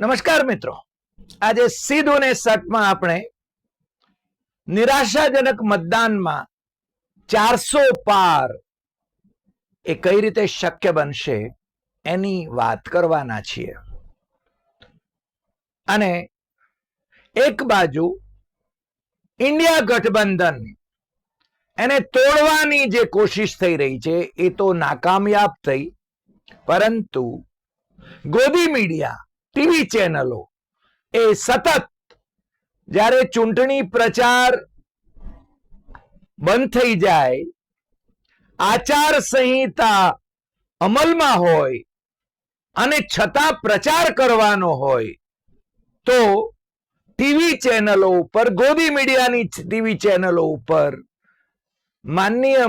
નમસ્કાર મિત્રો. આજે સીધું ને સટમાં આપણે નિરાશાજનક મતદાનમાં ચારસો પાર એ કઈ રીતે શક્ય બનશે એની વાત કરવાના છીએ. અને એક બાજુ ઇન્ડિયા ગઠબંધન એને તોડવાની જે કોશિશ થઈ રહી છે એ તો નાકામયાબ થઈ, પરંતુ ગોદી મીડિયા ટીવી ચેનલો એ સતત જ્યારે ચૂંટણી પ્રચાર બંધ થઈ જાય, આચાર સંહિતા અમલમાં હોય અને છતાં પ્રચાર કરવાનો હોય, તો ટીવી ચેનલો ઉપર, ગોદી મીડિયાની ટીવી ચેનલો ઉપર માનનીય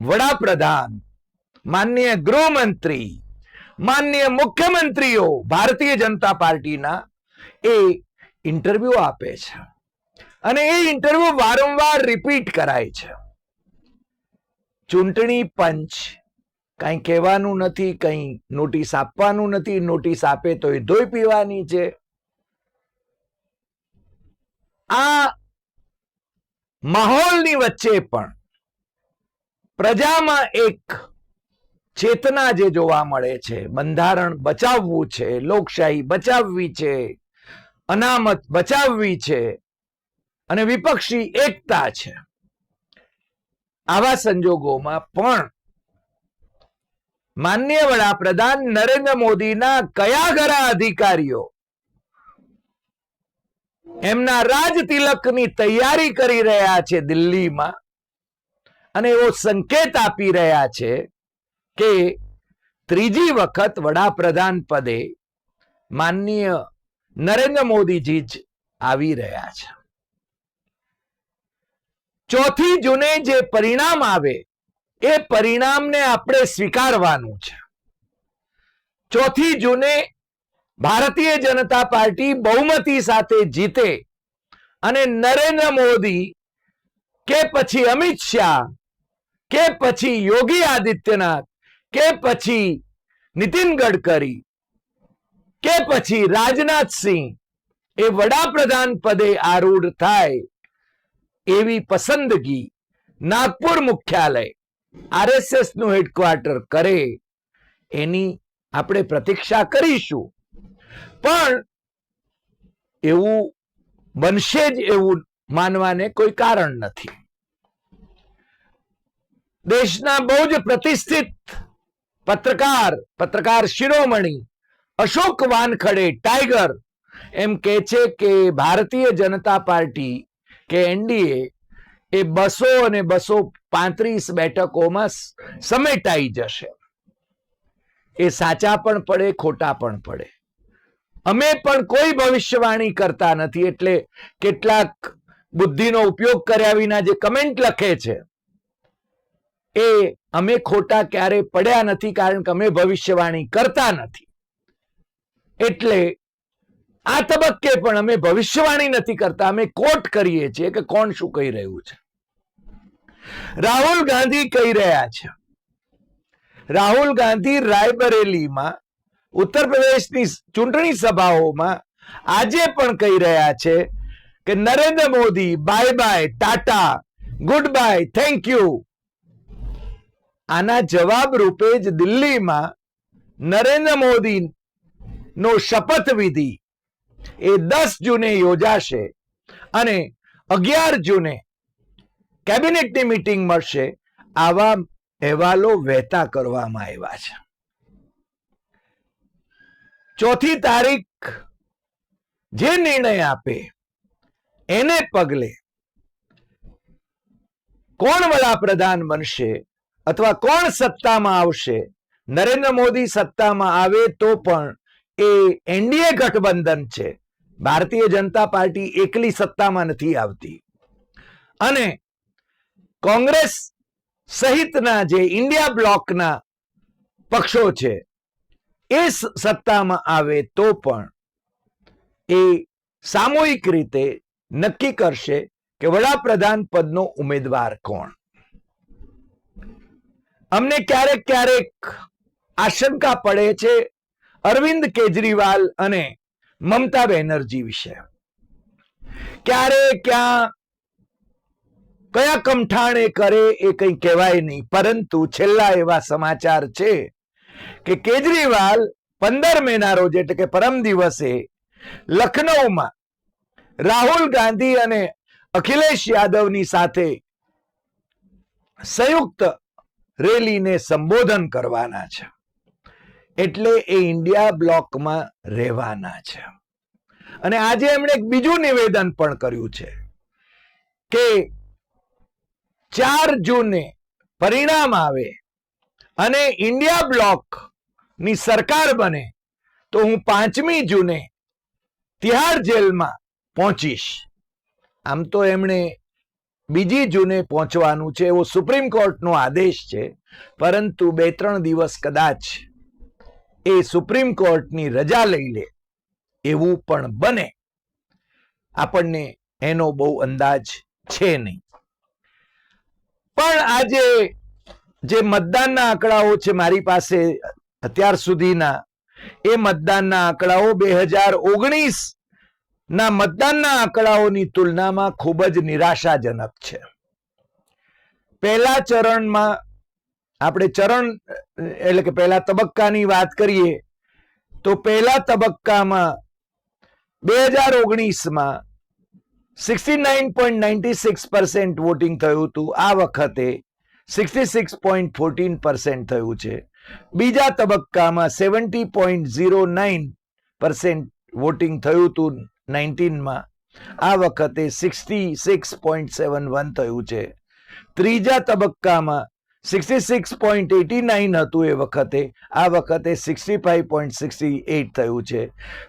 વડાપ્રધાન, માનનીય ગૃહમંત્રી માનનીય મુખ્યમંત્રીઓ ભારતીય જનતા પાર્ટીના એ ઇન્ટરવ્યુ આપે છે. અને એ ઇન્ટરવ્યુ વારંવાર રિપીટ કરાય છે. ચૂંટણી પંચ કઈ કહેવાનું નથી, કઈ નોટિસ આપવાનું નથી, નોટિસ આપે તો એ ધોઈ પીવાની છે. આ માહોલની વચ્ચે પણ પ્રજામાં એક ચેતના જે જોવા મળે છે, બંધારણ બચાવવું છે, લોકશાહી બચાવવી છે, અનામત બચાવવી છે અને વિપક્ષી એકતા છે. આવા સંજોગોમાં પણ માન્ય વડાપ્રધાન નરેન્દ્ર મોદીના કયા ગરા અધિકારીઓ એમના રાજ તિલકની તૈયારી કરી રહ્યા છે દિલ્હીમાં અને એવો સંકેત આપી રહ્યા છે કે ત્રીજી વખત વડાપ્રધાન પદે માનનીય નરેન્દ્ર મોદીજી જ આવી રહ્યા છે. ચોથી જૂને જે પરિણામ આવે, એ પરિણામને આપણે સ્વીકારવાનું છે. ચોથી જૂને ભારતીય જનતા પાર્ટી બહુમતી સાથે જીતે અને નરેન્દ્ર મોદી કે પછી અમિત શાહ, કે પછી યોગી આદિત્યનાથ કે પછી નીતિન ગડકરી, કે પછી રાજનાથસિંહ એ વડાપ્રધાન પદે આરૂઢ થાય એવી પસંદગી નાગપુર મુખ્યાલય આરએસએસનું હેડક્વાર્ટર કરે એની આપણે પ્રતીક્ષા કરીશું. પણ એવું બનશે જ એવું માનવાને કોઈ કારણ નથી. દેશના બહુ જ પ્રતિષ્ઠિત પત્રકાર પત્રકાર શિરોમણી, અશોક વાનખડે ટાઈગર, એમ કે છે કે ભારતીય જનતા પાર્ટી, કે એનડીએ, એ બસો અને બસો પાંત્રીસ બેઠકોમાં સમેટાઈ જશે. એ સાચા પણ પડે, ખોટા પણ પડે. અમે પણ કોઈ ભવિષ્યવાણી કરતા નથી, એટલે કેટલાક બુદ્ધિનો ઉપયોગ કર્યા વિના જે કમેન્ટ લખે છે, એ અમે ખોટા ક્યારે પડ્યા નથી કારણ કે અમે ભવિષ્યવાણી કરતા નથી. એટલે આ તબક્કે પણ અમે ભવિષ્યવાણી નથી કરતા, અમે કોટ કરીએ છીએ કે કોણ શું કહી રહ્યું છે. રાહુલ ગાંધી કહી રહ્યા છે. રાહુલ ગાંધી રાયબરેલીમાં ઉત્તર પ્રદેશની ચૂંટણી સભાઓમાં આજે પણ કહી રહ્યા છે કે Narendra Modi bye bye tata good bye thank you આના જવાબ રૂપે જ દિલ્હીમાં નરેન્દ્ર મોદી નો શપથ વિધિ એ દસ જૂને યોજાશે અને અગિયાર જૂને કેબિનેટની મીટિંગ મળશે. આવા અહેવાલો વહેતા કરવામાં આવ્યા છે. ચોથી તારીખ જે નિર્ણય આપે એને પગલે કોણ વડાપ્રધાન બનશે અથવા કોણ સત્તામાં આવશે? નરેન્દ્ર મોદી સત્તામાં આવે તો પણ એ એનડીએ ગઠબંધન છે. ભારતીય જનતા પાર્ટી એકલી સત્તામાં નથી આવતી. અને કોંગ્રેસ સહિતના જે ઇન્ડિયા બ્લોકના પક્ષો છે, એ સત્તામાં આવે તો પણ એ સામૂહિક રીતે નક્કી કરશે કે વડાપ્રધાન પદનો ઉમેદવાર કોણ. અમને ક્યારેક ક્યારેક આશંકા પડે છે અરવિંદ કેજરીવાલ અને મમતા બેનર્જી વિશે. ક્યારે ક્યાં, કયા કમઠાણે કરે એ કંઈ કહેવાય નહીં, પરંતુ છેલ્લા એવા સમાચાર છે કે કેજરીવાલ પંદર મેના રોજ એટલે કે પરમ દિવસે લખનૌમાં રાહુલ ગાંધી અને અખિલેશ યાદવની સાથે સંયુક્ત રેલીને સંબોધન કરવાના છે. એટલે એ ઇન્ડિયા બ્લોકમાં રહેવાના છે. અને આજે એમણે એક બીજું નિવેદન પણ કર્યું છે કે ચાર જૂને પરિણામ આવે અને ઇન્ડિયા બ્લોકની સરકાર બને તો હું પાંચમી જૂને તિહાર જેલમાં પહોંચીશ. આમ તો એમણે બીજી જૂને પહોંચવાનું છે એવો સુપ્રીમ કોર્ટનો આદેશ છે. પરંતુ બે ત્રણ દિવસ કદાચ એ સુપ્રીમ કોર્ટની રજા લઈ લે એવું પણ બને. આપણને એનો બહુ અંદાજ છે નહીં. પણ આજે જે મતદાનના આંકડાઓ છે મારી પાસે અત્યાર સુધીના, એ મતદાનના આંકડાઓ બે હજાર ઓગણીસ ના, મતદાનના આંકડાઓની તુલનામાં ખૂબ જ નિરાશાજનક છે. પહેલા ચરણમાં, આપણે ચરણ, એટલે કે પહેલા તબક્કાની વાત કરીએ, તો પહેલા તબક્કામાં બે હજાર ઓગણીસમાં sixty nine point ninety six percent voting થયું હતું. આ વખતે sixty six point fourteen percent થયું છે. બીજા તબક્કામાં seventy point zero nine percent voting થયું હતું. નાઇન્ટીનમાં. આ વખતે sixty six point seven one થયું છે. ત્રીજા તબક્કામાં sixty six point eighty nine હતું એ વખતે. આ વખતે sixty five point sixty eight થયું છે.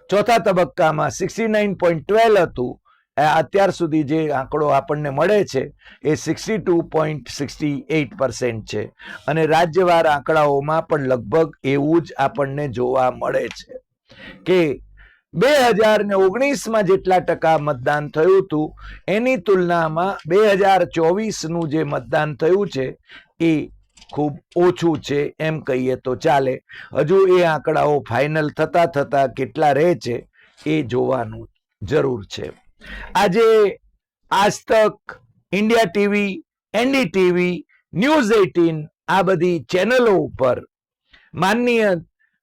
ચોથા તબક્કામાં સિક્સટી નાઇન પોઈન્ટ ટ્વેલ્વ હતું. અત્યાર સુધી જે આંકડો આપણને મળે છે એ sixty two point sixty eight percent છે. અને રાજ્યવાર આંકડાઓમાં પણ લગભગ એવું જ આપણને જોવા મળે છે કે બે હજાર ને ઓગણીસમાં જેટલા ટકા મતદાન થયું હતું, એની તુલનામાં બે હજાર ચોવીસનું જે મતદાન થયું છે, એ ખૂબ ઓછું છે એમ કહીએ તો ચાલે. હજુ એ આંકડાઓ ફાઇનલ થતા થતા કેટલા રહે છે, એ જોવાનું જરૂર છે. આજે Aaj Tak India TV NDTV news eighteen આ બધી ચેનલો ઉપર માનનીય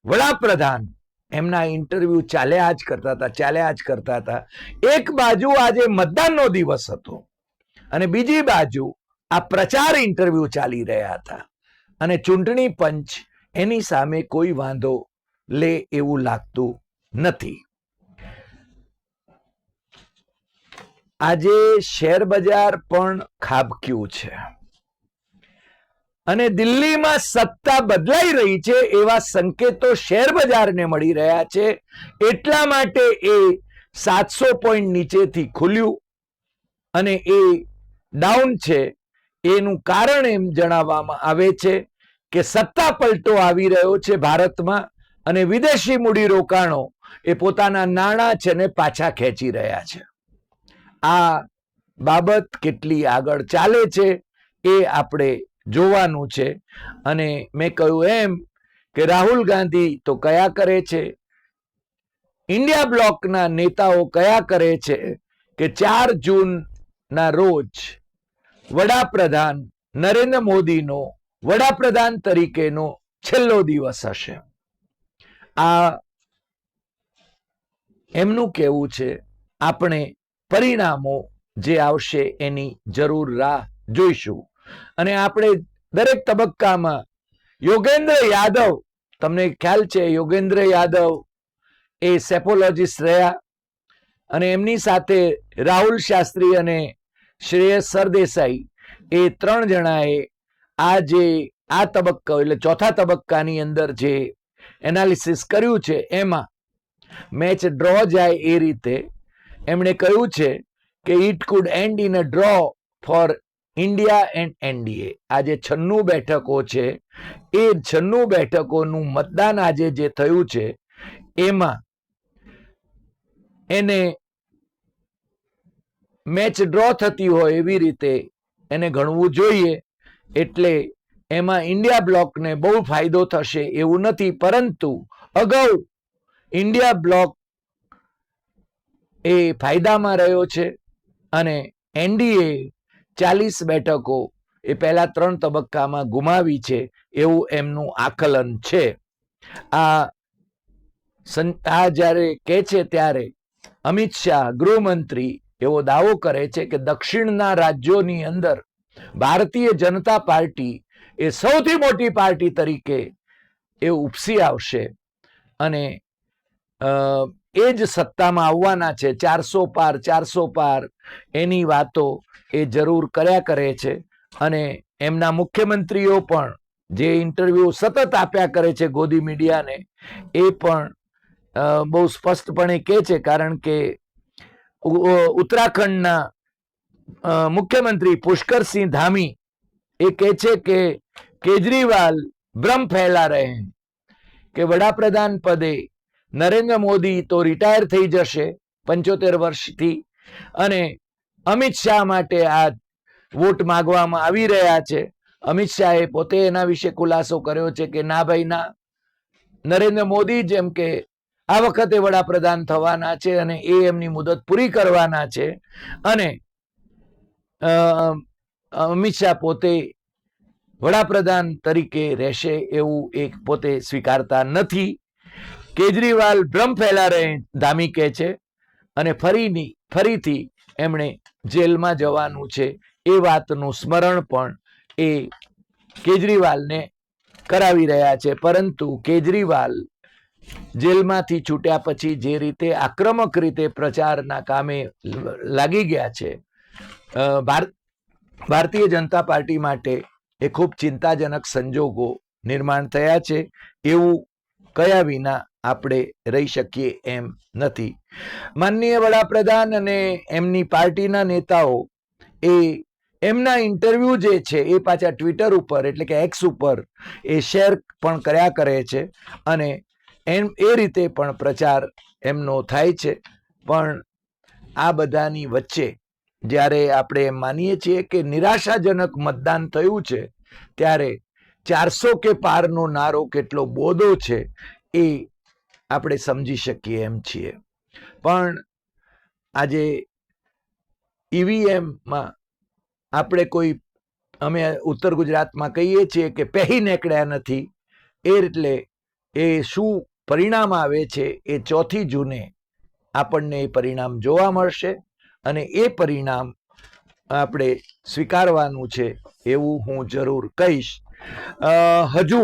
વડાપ્રધાન એમના ઇન્ટરવ્યુ ચાલ્યા જ કરતા હતા ચાલ્યા જ કરતા હતા. એક બાજુ આજે મતદાનનો દિવસ હતો અને બીજી બાજુ આ પ્રચાર ઇન્ટરવ્યુ ચાલી રહ્યા હતા. અને ચૂંટણી પંચ એની સામે કોઈ વાંધો લે એવું લાગતું નથી. આજે શેર બજાર પણ ખાબક્યું છે. અને દિલ્હીમાં સત્તા બદલાઈ રહી છે એવા સંકેતો શેર બજારને મળી રહ્યા છે. એટલા માટે એ સાતસો પોઈન્ટ નીચેથી ખુલ્યું અને એ ડાઉન છે. એનું કારણ એમ જણાવવામાં આવે છે કે સત્તા પલટો આવી રહ્યો છે ભારતમાં અને વિદેશી મૂડીરોકાણો એ પોતાના નાણાં છે ને પાછા ખેંચી રહ્યા છે. આ બાબત કેટલી આગળ ચાલે છે એ આપણે જોવાનું છે. અને મેં કહ્યું એમ કે રાહુલ ગાંધી તો કયા કરે છે? ઇન્ડિયા બ્લોકના નેતાઓ કયા કરે છે? કે ચાર જૂન ના રોજ વડાપ્રધાન નરેન્દ્ર મોદીનો વડાપ્રધાન તરીકેનો છેલ્લો દિવસ હશે. આ એમનું કહેવું છે, આપણે પરિણામો જે આવશે એની જરૂર રાહ જોઈશું. અને આપણે દરેક તબક્કામાં યોગેન્દ્ર યાદવ, તમને ખ્યાલ છે યોગેન્દ્ર યાદવ એ સેપોલોજીસ્ટ રહ્યા અને એમની સાથે રાહુલ શાસ્ત્રી અને શ્રેયસ સરદેસાઈ એ ત્રણ જણાએ આ જે આ તબક્કો એટલે ચોથા તબક્કાની અંદર જે એનાલિસિસ કર્યું છે એમાં મેચ ડ્રો જાય એ રીતે એમણે કહ્યું છે કે it could end in a draw for India and NDA આજે છન્નું બેઠકો છે. એ છન્નું બેઠકોનું મતદાન આજે જે થયું છે, એમાં એને મેચ ડ્રો થતી હોય એવી રીતે એને ગણવું જોઈએ. એટલે એમાં ઇન્ડિયા બ્લોકને બહુ ફાયદો થશે એવું નથી. પરંતુ અગાઉ ઇન્ડિયા બ્લોક એ ફાયદામાં રહ્યો છે અને એનડીએ ચાલીસ બેઠકો એ પહેલા ત્રણ તબક્કામાં ગુમાવી છે એવું એમનું આકલન છે. આ આ જ્યારે કહે છે ત્યારે અમિત શાહ, ગૃહમંત્રી, એવો દાવો કરે છે કે દક્ષિણના રાજ્યોની અંદર ભારતીય જનતા પાર્ટી એ સૌથી મોટી પાર્ટી તરીકે એ ઉપસી આવશે અને એ જ સત્તામાં આવવાના છે, ચારસો પાર ચારસો પાર, એની વાતો એ જરૂર કર્યા કરે છે. અને એમના મુખ્યમંત્રીઓ પણ જે ઇન્ટરવ્યુ સતત આપ્યા કરે છે ગોદી મીડિયાને, એ પણ બહુ સ્પષ્ટપણે કહે છે કારણ કે ઉત્તરાખંડના મુખ્યમંત્રી પુષ્કરસિંહ ધામી એ કહે છે કે કેજરીવાલ ભ્રમ ફેલા રહે કે વડાપ્રધાન પદે નરેન્દ્ર મોદી તો રિટાયર થઈ જશે પંચોતેર વર્ષથી. અને અમિત શાહ માટે આ વોટ માગવામાં આવી રહ્યા છે. અમિત શાહે પોતે એના વિશે ખુલાસો કર્યો છે કે ના ભાઈ, ના. નરેન્દ્ર મોદી જેમ કે આ વખતે વડાપ્રધાન થવાના છે અને એ એમની મુદત પૂરી કરવાના છે. અને અમિત શાહ પોતે વડાપ્રધાન તરીકે રહેશે એવું એક પોતે સ્વીકારતા નથી. કેજરીવાલ ભ્રમ ફેલા રહે ધામી કહે છે. અને ફરીની, ફરીથી એમણે જેલમાં જવાનું છે એ વાતનું સ્મરણ પણ એ કેજરીવાલને કરાવી રહ્યા છે. પરંતુ કેજરીવાલ જેલમાંથી છૂટ્યા પછી જે રીતે આક્રમક રીતે પ્રચારના કામે લાગી ગયા છે ભાર- ભારતીય જનતા પાર્ટી માટે એ ખૂબ ચિંતાજનક સંજોગો નિર્માણ થયા છે. એવું કયા વિના આપણે રહી શકીએ એમ નથી. માનનીય વડાપ્રધાન અને એમની પાર્ટીના નેતાઓ એ એમના ઇન્ટરવ્યૂ જે છે એ પાછા ટ્વિટર ઉપર એટલે કે એક્સ ઉપર એ શેર પણ કર્યા કરે છે અને એમ એ રીતે પણ પ્રચાર એમનો થાય છે. પણ આ બધાની વચ્ચે જ્યારે આપણે માનીએ છીએ કે નિરાશાજનક મતદાન થયું છે, ત્યારે ચારસો કે પારનો નારો કેટલો બોધો છે એ આપણે સમજી શકીએ એમ છીએ. પણ આજે ઈવીએમમાં આપણે કોઈ, અમે ઉત્તર ગુજરાતમાં કહીએ છીએ કે પહેરી નીકળ્યા નથી, એ એટલે એ શું પરિણામ આવે છે એ ચોથી જૂને આપણને એ પરિણામ જોવા મળશે અને એ પરિણામ આપણે સ્વીકારવાનું છે એવું હું જરૂર કહીશ. હજુ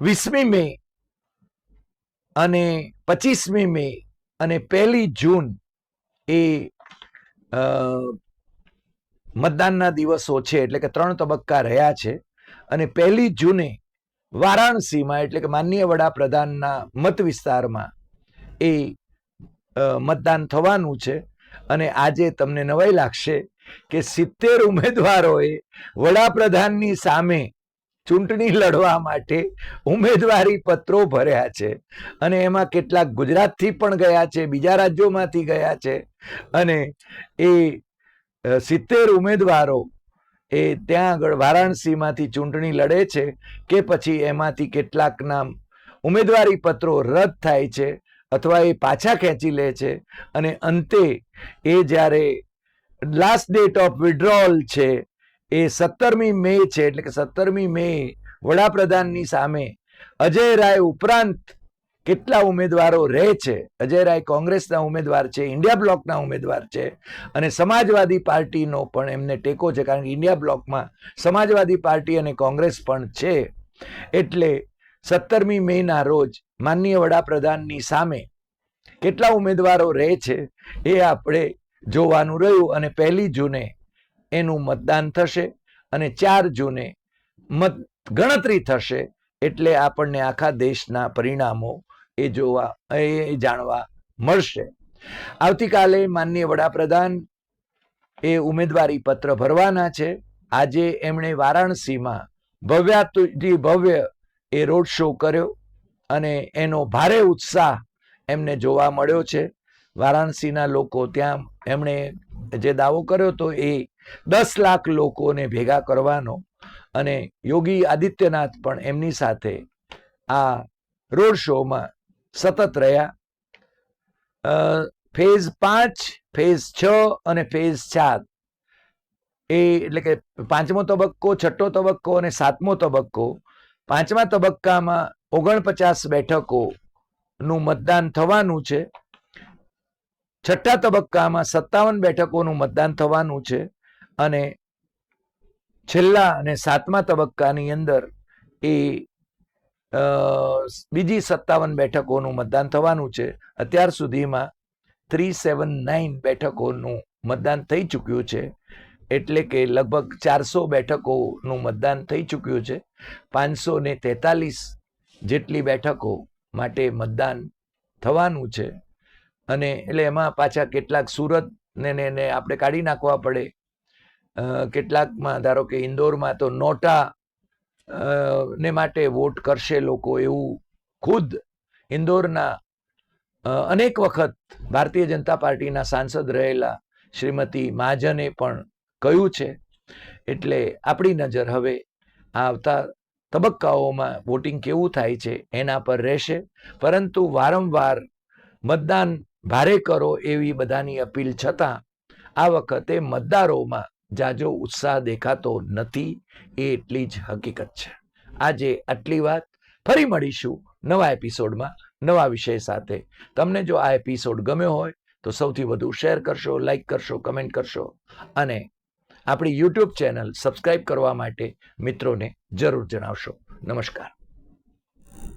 વીસમી મે અને પચીસમી મે અને પહેલી જૂન એ મતદાનના દિવસો છે, એટલે કે ત્રણ તબક્કા રહ્યા છે. અને પહેલી જૂને વારાણસીમાં, એટલે કે માનનીય વડાપ્રધાનના મત વિસ્તારમાં એ મતદાન થવાનું છે. અને આજે તમને નવાઈ લાગશે કે સિત્તેર ઉમેદવારોએ વડાપ્રધાનની સામે ચૂંટણી લડવા માટે ઉમેદવારી પત્રો ભર્યા છે. અને એમાં કેટલાક ગુજરાતથી પણ ગયા છે, બીજા રાજ્યોમાંથી ગયા છે. અને એ સિત્તેર ઉમેદવારો એ ત્યાં આગળ વારાણસીમાંથી ચૂંટણી લડે છે કે પછી એમાંથી કેટલાક નામ ઉમેદવારી પત્રો રદ થાય છે અથવા એ પાછા ખેંચી લે છે. અને અંતે એ જ્યારે લાસ્ટ ડેટ ઓફ વિડ્રોલ છે, એ સત્તરમી મે છે, એટલે કે સત્તરમી મે વડાપ્રધાનની સામે અજય રાય ઉપરાંત કેટલા ઉમેદવારો રહે છે? અજય રાય કોંગ્રેસના ઉમેદવાર છે, ઇન્ડિયા બ્લોકના ઉમેદવાર છે અને સમાજવાદી પાર્ટીનો પણ એમને ટેકો છે, કારણ કે ઇન્ડિયા બ્લોકમાં સમાજવાદી પાર્ટી અને કોંગ્રેસ પણ છે. એટલે સત્તરમી મેના રોજ માનનીય વડાપ્રધાનની સામે કેટલા ઉમેદવારો રહે છે, એ આપણે જોવાનું રહ્યું અને પહેલી જૂને એનું મતદાન થશે અને ચાર જૂને મત ગણતરી થશે એટલે આપણને આખા દેશના પરિણામો એ જોવા, એ જાણવા મળશે. આવતીકાલે માનનીય વડાપ્રધાન એ ઉમેદવારી પત્ર ભરવાના છે. આજે એમણે વારાણસીમાં ભવ્યાતુજી ભવ્ય એ રોડ શો કર્યો અને એનો ભારે ઉત્સાહ એમને જોવા મળ્યો છે. વારાણસીના લોકો ત્યાં એમણે જે દાવો કર્યો હતો એ દસ લાખ લોકોને ભેગા કરવાનો અને યોગી આદિત્યનાથ પણ એમની સાથે આ રોડ શોમાં સતત રહ્યા. ફેઝ પાંચ, ફેઝ છ અને ફેઝ ચાર. એ એટલે કે પાંચમો તબક્કો, છઠ્ઠો તબક્કો અને સાતમો તબક્કો. પાંચમા તબક્કામાં ઓગણપચાસ બેઠકો નું મતદાન થવાનું છે. છઠ્ઠા તબક્કામાં સત્તાવન બેઠકોનું મતદાન થવાનું છે અને છેલ્લા અને સાતમા તબક્કાની અંદર એ બીજી સત્તાવન બેઠકોનું મતદાન થવાનું છે. અત્યાર સુધીમાં થ્રી સેવન નાઇન બેઠકોનું મતદાન થઈ ચૂક્યું છે. એટલે કે લગભગ ચારસો બેઠકોનું મતદાન થઈ ચૂક્યું છે. પાંચસો ને તેતાલીસ જેટલી બેઠકો માટે મતદાન થવાનું છે. અને એટલે એમાં પાછા કેટલાક સુરત ને ને આપણે કાઢી નાખવા પડે. કેટલાકમાં ધારો કે ઇન્દોરમાં તો નોટા ને માટે વોટ કરશે લોકો એવું ખુદ ઇન્દોરના અનેક વખત ભારતીય જનતા પાર્ટીના સાંસદ રહેલા શ્રીમતી મહાજને પણ કહ્યું છે. એટલે આપણી નજર હવે આવતા તબક્કાઓમાં વોટિંગ કેવું થાય છે એના પર રહેશે. પરંતુ વારંવાર મતદાન ભારે કરો એવી બધાની અપીલ છતાં આ વખતે મતદારોમાં જાજો ઉત્સાહ દેખાતો નથી, એ એટલી જ હકીકત છે. આજે આટલી વાત. ફરી મળીશું નવા એપિસોડમાં નવા વિષય સાથે. તમને જો આ એપિસોડ ગમ્યો હોય તો સૌથી વધુ શેર કરશો, લાઈક કરશો, કમેન્ટ કરશો અને આપણી યુટ્યુબ ચેનલ સબસ્ક્રાઈબ કરવા માટે મિત્રોને જરૂર જણાવશો. નમસ્કાર.